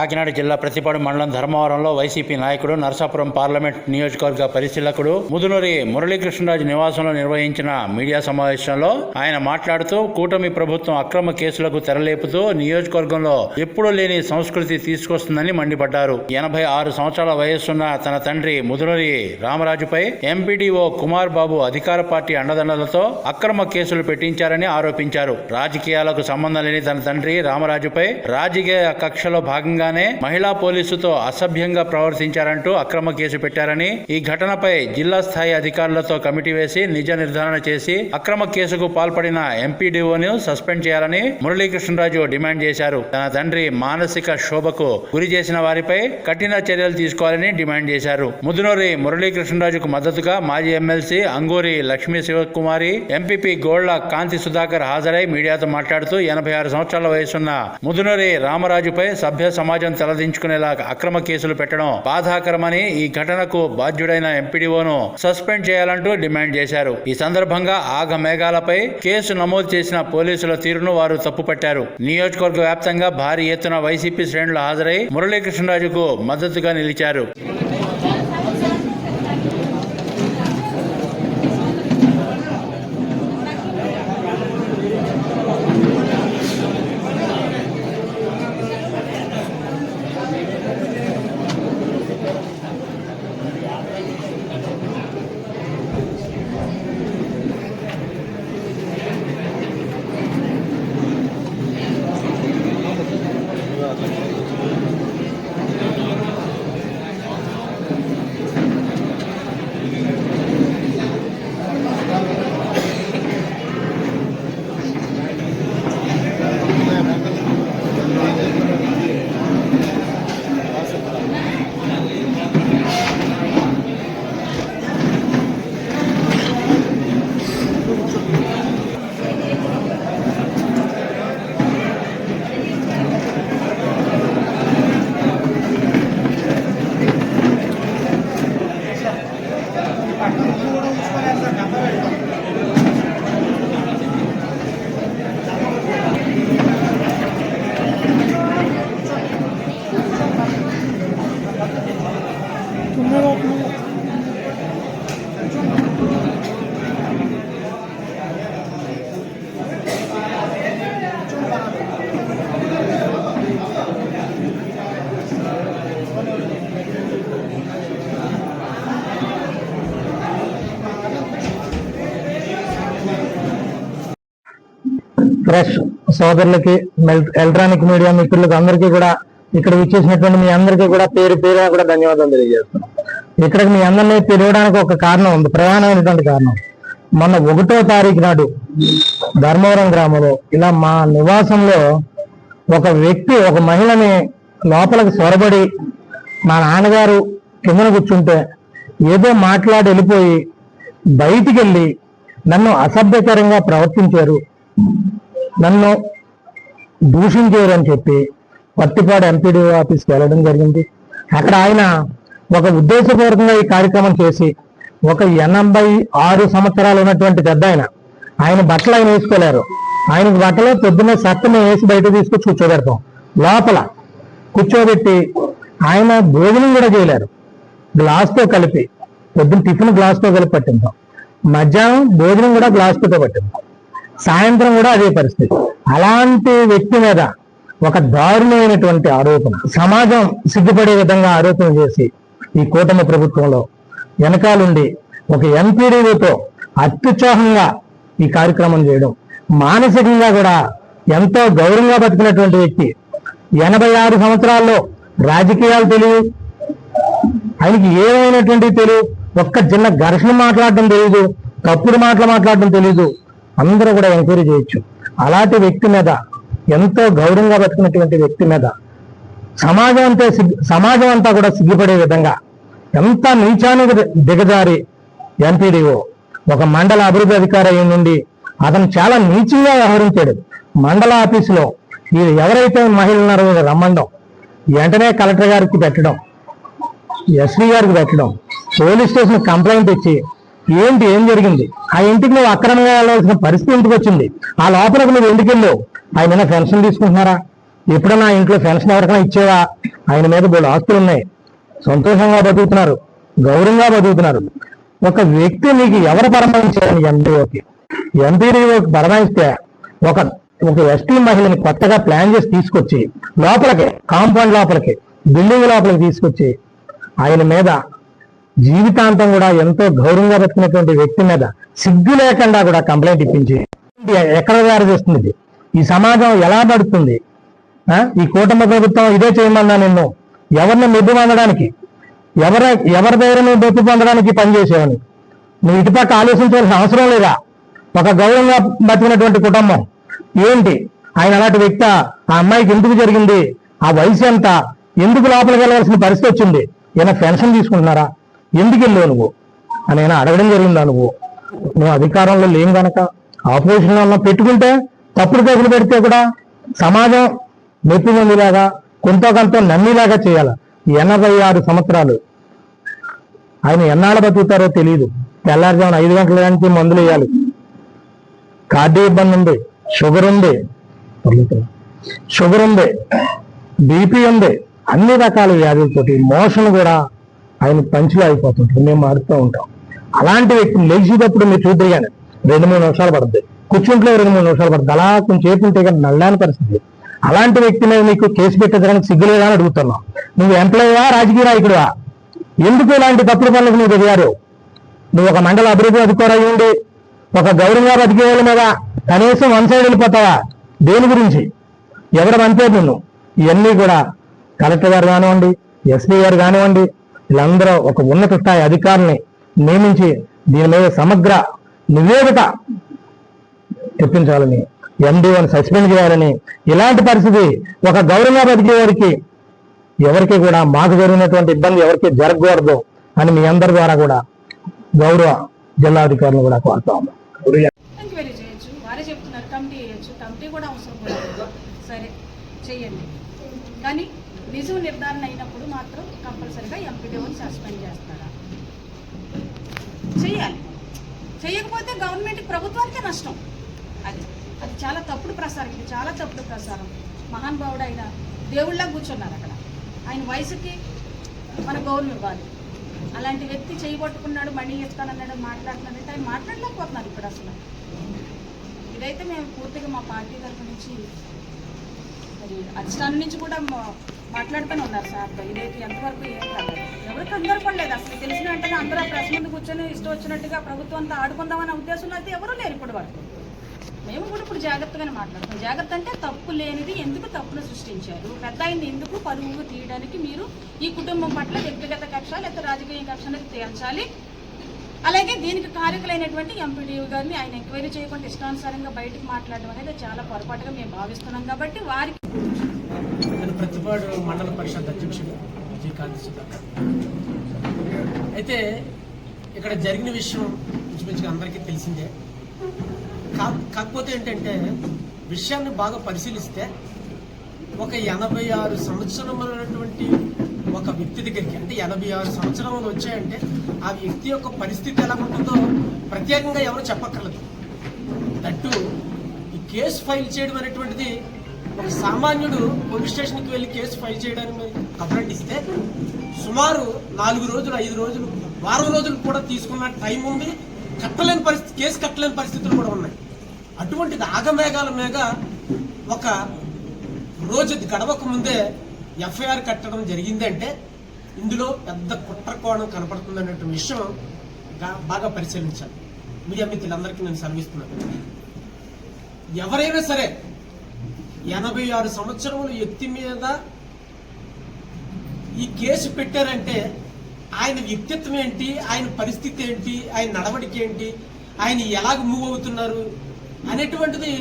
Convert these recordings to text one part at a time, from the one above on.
కాకినాడ జిల్లా ప్రతిపాడు మండలం ధర్మవరంలో వైసీపీ నాయకుడు నరసాపురం పార్లమెంట్ నియోజకవర్గ పరిశీలకుడు ముదునూరి మురళీకృష్ణరాజు నివాసంలో నిర్వహించిన మీడియా సమావేశంలో ఆయన మాట్లాడుతూ కూటమి ప్రభుత్వం అక్రమ కేసులకు తెరలేపుతూ నియోజకవర్గంలో ఎప్పుడూ లేని సంస్కృతి తీసుకొస్తుందని మండిపడ్డారు. ఎనభై ఆరు సంవత్సరాల వయస్సున్న తన తండ్రి ముదునూరి రామరాజుపై ఎంపీడీఓ కుమార్ బాబు అధికార పార్టీ అండదండలతో అక్రమ కేసులు పెట్టించారని ఆరోపించారు. రాజకీయాలకు సంబంధం లేని తన తండ్రి రామరాజుపై రాజకీయ కక్షలో భాగంగా భాగంగానే మహిళా పోలీసుతో అసభ్యంగా ప్రవర్తించారంటూ అక్రమ కేసు పెట్టారని ఈ ఘటనపై జిల్లా స్థాయి అధికారులతో కమిటీ వేసి నిజ నిర్ధారణ చేసి అక్రమ కేసుకు పాల్పడిన ఎంపీడీఓను సస్పెండ్ చేయాలని మురళీకృష్ణరాజు డిమాండ్ చేశారు. తన తండ్రి మానసిక శోభకు గురి చేసిన వారిపై కఠిన చర్యలు తీసుకోవాలని డిమాండ్ చేశారు. ముదునూరి మురళీకృష్ణరాజుకు మద్దతుగా మాజీ ఎమ్మెల్సీ అంగూరి లక్ష్మీ శివకుమారి ఎంపీపీ గోళ్ళ కాంతి సుధాకర్ హాజరై మీడియాతో మాట్లాడుతూ ఎనభై ఆరు సంవత్సరాల వయసున్న ముదునూరి రామరాజుపై సభ్య సమాజం తలదించుకునేలా అక్రమ కేసులు పెట్టడం బాధాకరమని ఈ ఘటనకు బాధ్యుడైన ఎంపీడీఓను సస్పెండ్ చేయాలంటూ డిమాండ్ చేశారు. ఈ సందర్భంగా ఆగ మేఘాలపై కేసు నమోదు చేసిన పోలీసుల తీరును వారు తప్పుపట్టారు. నియోజకవర్గ వ్యాప్తంగా భారీ ఎత్తున వైసీపీ శ్రేణులు హాజరై మురళీకృష్ణరాజుకు మద్దతుగా నిలిచారు. ఫ్రెష్ సోదరులకి ఎలక్ట్రానిక్ మీడియా మిత్రులకు అందరికీ కూడా ఇక్కడ విచ్చేసినటువంటి మీ అందరికీ కూడా పేరు పేరు కూడా ధన్యవాదాలు తెలియజేస్తున్నాం. ఇక్కడికి మీ అందరినీ పిలవడానికి ఒక కారణం ఉంది ప్రధానమైనటువంటి కారణం. మొన్న ఒకటో తారీఖు నాడు ధర్మవరం గ్రామంలో ఇలా మా నివాసంలో ఒక వ్యక్తి ఒక మహిళని లోపలికి సొరబడి మా నాన్నగారు కిందన కూర్చుంటే ఏదో మాట్లాడి వెళ్ళిపోయి బయటికి వెళ్ళి నన్ను అసభ్యకరంగా ప్రవర్తించారు. నన్ను దూషించారు అని చెప్పి పత్తిపాడు ఎంపీడీ ఆఫీస్కి వెళ్ళడం జరిగింది. అక్కడ ఆయన ఒక ఉద్దేశపూర్వకంగా ఈ కార్యక్రమం చేసి ఒక ఎనభై ఆరు సంవత్సరాలు ఉన్నటువంటి పెద్ద ఆయన ఆయన బట్టలు ఆయన వేసుకోలేరు. ఆయనకు బట్టలు పొద్దున్నే సత్తమే వేసి బయట తీసుకొచ్చి కూర్చోబెడతాం. లోపల కూర్చోబెట్టి ఆయన భోజనం కూడా చేయలేరు. గ్లాస్తో కలిపి పొద్దున్న టిఫిన్ గ్లాస్తో కలిపి పట్టిందాం మధ్యాహ్నం భోజనం కూడా గ్లాస్తో పట్టిందాం సాయంత్రం కూడా అదే పరిస్థితి. అలాంటి వ్యక్తి మీద ఒక దారుణమైనటువంటి ఆరోపణ సమాజం సిగ్గుపడే విధంగా ఆరోపణ చేసి ఈ కూటమి ప్రభుత్వంలో వెనకాలండి ఒక ఎంపీడీతో అత్యుత్సాహంగా ఈ కార్యక్రమం చేయడం. మానసికంగా కూడా ఎంతో గౌరవంగా బతికినటువంటి వ్యక్తి ఎనభై ఆరు సంవత్సరాల్లో రాజకీయాలు తెలియదు ఆయనకి ఏమైనటువంటి తెలియదు. ఒక్క చిన్న ఘర్షణ మాట్లాడడం తెలియదు. తప్పుడు మాటలు మాట్లాడడం తెలియదు. అందరూ కూడా ఎంక్వైరీ చేయొచ్చు. అలాంటి వ్యక్తి మీద ఎంతో గౌరవంగా బతికినటువంటి వ్యక్తి మీద సమాజం అంతా సమాజం అంతా కూడా సిగ్గుపడే విధంగా ఎంత నీచానికి దిగజారి ఎంపీడీఓ ఒక మండల అభివృద్ధి అధికారి అయి నుండి అతను చాలా నీచంగా వ్యవహరించాడు. మండల ఆఫీసులో ఈ ఎవరైతే మహిళలు ఉన్నారో రమ్మండం వెంటనే కలెక్టర్ గారికి పెట్టడం ఎస్వి గారికి పెట్టడం పోలీస్ స్టేషన్ కంప్లైంట్ ఇచ్చి ఏంటి ఏం జరిగింది? ఆ ఇంటికి నువ్వు అక్రమంగా వెళ్ళవలసిన పరిస్థితి ఇంటికి వచ్చింది? ఆ లోపలికి నువ్వు ఎందుకు వెళ్ళావు? ఆయన పెన్షన్ తీసుకుంటున్నారా? ఎప్పుడన్నా ఇంట్లో పెన్షన్ ఎవరికైనా ఇచ్చేవా? ఆయన మీద బోడు ఆస్తులు ఉన్నాయి. సంతోషంగా బతుకుతున్నారు. గౌరవంగా బతుకుతున్నారు. ఒక వ్యక్తి నీకు ఎవరు పరమాయించారని ఎంపీఓకి ఎంపీడీఓకి పరమాయిస్తే ఒక ఒక ఎస్టీ మహిళని కొత్తగా ప్లాన్ చేసి తీసుకొచ్చి లోపలికి కాంపౌండ్ లోపలికి బిల్డింగ్ లోపలికి తీసుకొచ్చి ఆయన మీద జీవితాంతం కూడా ఎంతో గౌరవంగా బతికినటువంటి వ్యక్తి మీద సిగ్గు లేకుండా కూడా కంప్లైంట్ ఇప్పించి ఎక్కడ తయారు చేస్తుంది? ఈ సమాజం ఎలా పడుతుంది ఈ కూటమి ప్రభుత్వం ఇదే చేయమన్నా నిన్ను. ఎవరిని మెప్పు పొందడానికి ఎవరి ఎవరి దగ్గర నువ్వు మెప్పు పొందడానికి పనిచేసేవని నువ్వు ఇటుపక్క ఆలోచించాల్సిన అవసరం లేదా? ఒక గౌరవంగా బతికినటువంటి కుటుంబం. ఏంటి? ఆయన అలాంటి వ్యక్తి ఆ అమ్మాయికి ఎందుకు జరిగింది? ఆ వయసు ఎంత? ఎందుకు లోపలికి వెళ్ళవలసిన పరిస్థితి వచ్చింది? ఏమైనా పెన్షన్ తీసుకుంటున్నారా? ఎందుకు వెళ్ళావు నువ్వు? అని నేను అడగడం జరిగిందా నువ్వు? నువ్వు అధికారంలో లేం గనక. ఆపోజిషన్లో ఉన్న పెట్టుకుంటే తప్పుడు కేసులు పెడితే కూడా సమాజం మెప్పు పొందేలాగా కొంత కొంత నమ్మేలాగా చేయాలి. ఎనభై ఆరు సంవత్సరాలు. ఆయన ఎన్నాళ్ళ బతుకుతారో తెలియదు తెల్లారుజామున ఐదు గంటల నుంచి మందులు వేయాలి. కార్డే ఇబ్బంది ఉంది. షుగర్ ఉంది. షుగర్ ఉంది. బీపీ ఉంది. అన్ని రకాల వ్యాధులతోటి మోషన్ కూడా ఆయన పంచులు అయిపోతుంటారు మేము మారుతూ ఉంటాం. అలాంటి వ్యక్తిని లేచేటప్పుడు మీరు చూద్దరు కానీ రెండు మూడు నిమిషాలు పడుతుంది కూర్చుంట్లో రెండు మూడు నిమిషాలు పడుతుంది అలా కొంచెం సేపు ఉంటే కానీ నల్లాని పరిస్థితి అలాంటి వ్యక్తి మీద నీకు కేసు పెట్టడానికి సిగ్గులేదా అని అడుగుతున్నావు నువ్వు ఎంప్లాయీవా రాజకీయ నాయకుడువా? ఎందుకు ఇలాంటి తప్పుడు పనులకు నువ్వు దిగారు నువ్వు ఒక మండల అభివృద్ధి అధికారి ఉండి ఒక గౌరవంగా బతికే వాళ్ళ మీద కనీసం వన్ సైడ్ వెళ్ళిపోతావా? దేని గురించి? ఎవరు పంపారు నిన్ను? ఇవన్నీ కూడా కలెక్టర్ గారు కానివ్వండి ఎస్పీ గారు కానివ్వండి వీళ్ళందరూ ఒక ఉన్నత స్థాయి అధికారిని నియమించి దీని మీద సమగ్ర నివేదిక తెప్పించాలని ఎండీఓని సస్పెండ్ చేయాలని. ఇలాంటి పరిస్థితి ఒక గౌరవంగా బతికే వారికి ఎవరికి కూడా మాకు జరిగినటువంటి ఇబ్బంది ఎవరికి జరగకూడదు అని మీ అందరి ద్వారా కూడా గౌరవ జిల్లాధికారులు కూడా కోరుతా ఉన్నాం. కూడా అవసరం సరే కానీ నిజం నిర్ధారణ అయినప్పుడు మాత్రం కంపల్సరిగా ఎంపీడీఓని సస్పెండ్ చేస్తారా? చేయకపోతే గవర్నమెంట్ ప్రభుత్వానికే నష్టం. అది. అది చాలా తప్పుడు ప్రసారం ఇది చాలా తప్పుడు ప్రసారం. మహానుభావుడు ఆయన దేవుళ్ళ కూర్చున్నారు అక్కడ. ఆయన వయసుకి మన గౌరవం ఇవ్వాలి అలాంటి వ్యక్తి చేయబట్టుకున్నాడు మనీ ఇస్తానన్నాడు మాట్లాడుతున్నాడంటే ఆయన మాట్లాడలేకపోతున్నారు ఇప్పుడు అసలు. ఇదైతే మేము పూర్తిగా మా పార్టీ తరఫు నుంచి మరి అధిష్టానం నుంచి కూడా మాట్లాడుతూనే ఉన్నారు సార్. ఇదైతే ఎంతవరకు ఏం కాదు. ఎవరికి అందరూ పడలేదు అసలు. తెలిసిన వెంటనే అందరూ ఆ ప్రెస్ ముందు కూర్చొని ఇష్టం వచ్చినట్టుగా ప్రభుత్వంతో ఆడుకుందామనే ఉద్దేశంలో అయితే ఎవరూ లేరు ఇప్పుడు వరకు మేము కూడా ఇప్పుడు జాగ్రత్తగానే మాట్లాడుతాం. జాగ్రత్త అంటే తప్పు లేనిది ఎందుకు తప్పును సృష్టించారు? పెద్ద అయింది ఎందుకు పరువు తీయడానికి మీరు ఈ కుటుంబం పట్ల వ్యక్తిగత కక్ష లేదా రాజకీయ కక్ష అనేది తేల్చాలి అలాగే దీనికి కారకులైనటువంటి ఎంపీడీఓ గారిని ఆయన ఎంక్వైరీ చేయకుండా ఇష్టానుసారంగా బయటకు మాట్లాడడం అనేది చాలా పొరపాటుగా మేము భావిస్తున్నాం కాబట్టి వారికి ప్రతిపాడు మండల పరిషత్ అధ్యక్షుడు జి అయితే ఇక్కడ జరిగిన విషయం ఇంచుమించుగా అందరికీ తెలిసిందే. కాకపోతే ఏంటంటే విషయాన్ని బాగా పరిశీలిస్తే ఒక ఎనభై ఆరు సంవత్సరములైనటువంటి ఒక వ్యక్తి దగ్గరికి అంటే ఎనభై ఆరు సంవత్సరములు వచ్చాయంటే ఆ వ్యక్తి యొక్క పరిస్థితి ఎలా ఉంటుందో ప్రత్యేకంగా ఎవరు చెప్పక్కర్లేదు. దట్టు ఈ కేసు ఫైల్ చేయడం అనేటువంటిది ఒక సామాన్యుడు పోలీస్ స్టేషన్కి వెళ్ళి కేసు ఫైల్ చేయడానికి కంప్లైంట్ ఇస్తే సుమారు నాలుగు రోజులు ఐదు రోజులు వారం రోజులు కూడా తీసుకున్న టైం ఉంది. కట్టలేని పరిస్థితి కేసు కట్టలేని పరిస్థితులు కూడా ఉన్నాయి. అటువంటి ఆగమేఘాల మీద ఒక రోజు గడవక ముందే ఎఫ్ఐఆర్ కట్టడం జరిగిందంటే ఇందులో పెద్ద కుట్ర కోణం కనపడుతుంది అన్నటువంటి విషయం బాగా పరిశీలించాలి. మీడియా మిత్రులందరికీ నేను సర్విస్తున్నాను ఎవరైనా సరే ఎనభై ఆరు సంవత్సరముల వ్యక్తి మీద ఈ కేసు పెట్టారంటే ఆయన వ్యక్తిత్వం ఏంటి ఆయన పరిస్థితి ఏంటి ఆయన నడవడికేంటి ఆయన ఎలాగ మూవ్ అవుతున్నారు అనేటువంటిది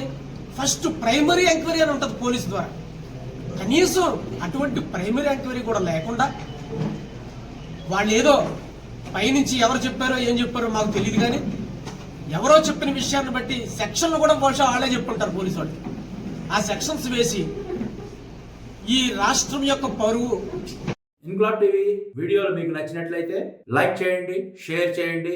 ఫస్ట్ ప్రైమరీ ఎంక్వైరీ అని ఉంటుంది పోలీస్ ద్వారా. కనీసం అటువంటి ప్రైమరీ ఎంక్వైరీ కూడా లేకుండా వాళ్ళు ఏదో పైనుంచి ఎవరు చెప్పారో ఏం చెప్పారో మాకు తెలియదు కానీ ఎవరో చెప్పిన విషయాన్ని బట్టి సెక్షన్లు కూడా బహుశా వాళ్ళే చెప్పుంటారు పోలీసు వాళ్ళు. ఆ సెక్షన్స్ వేసి ఈ రాష్ట్రం యొక్క పరువు ఇంగ్లాడ్ టీవీ వీడియోలు మీకు నచ్చినట్లయితే లైక్ చేయండి షేర్ చేయండి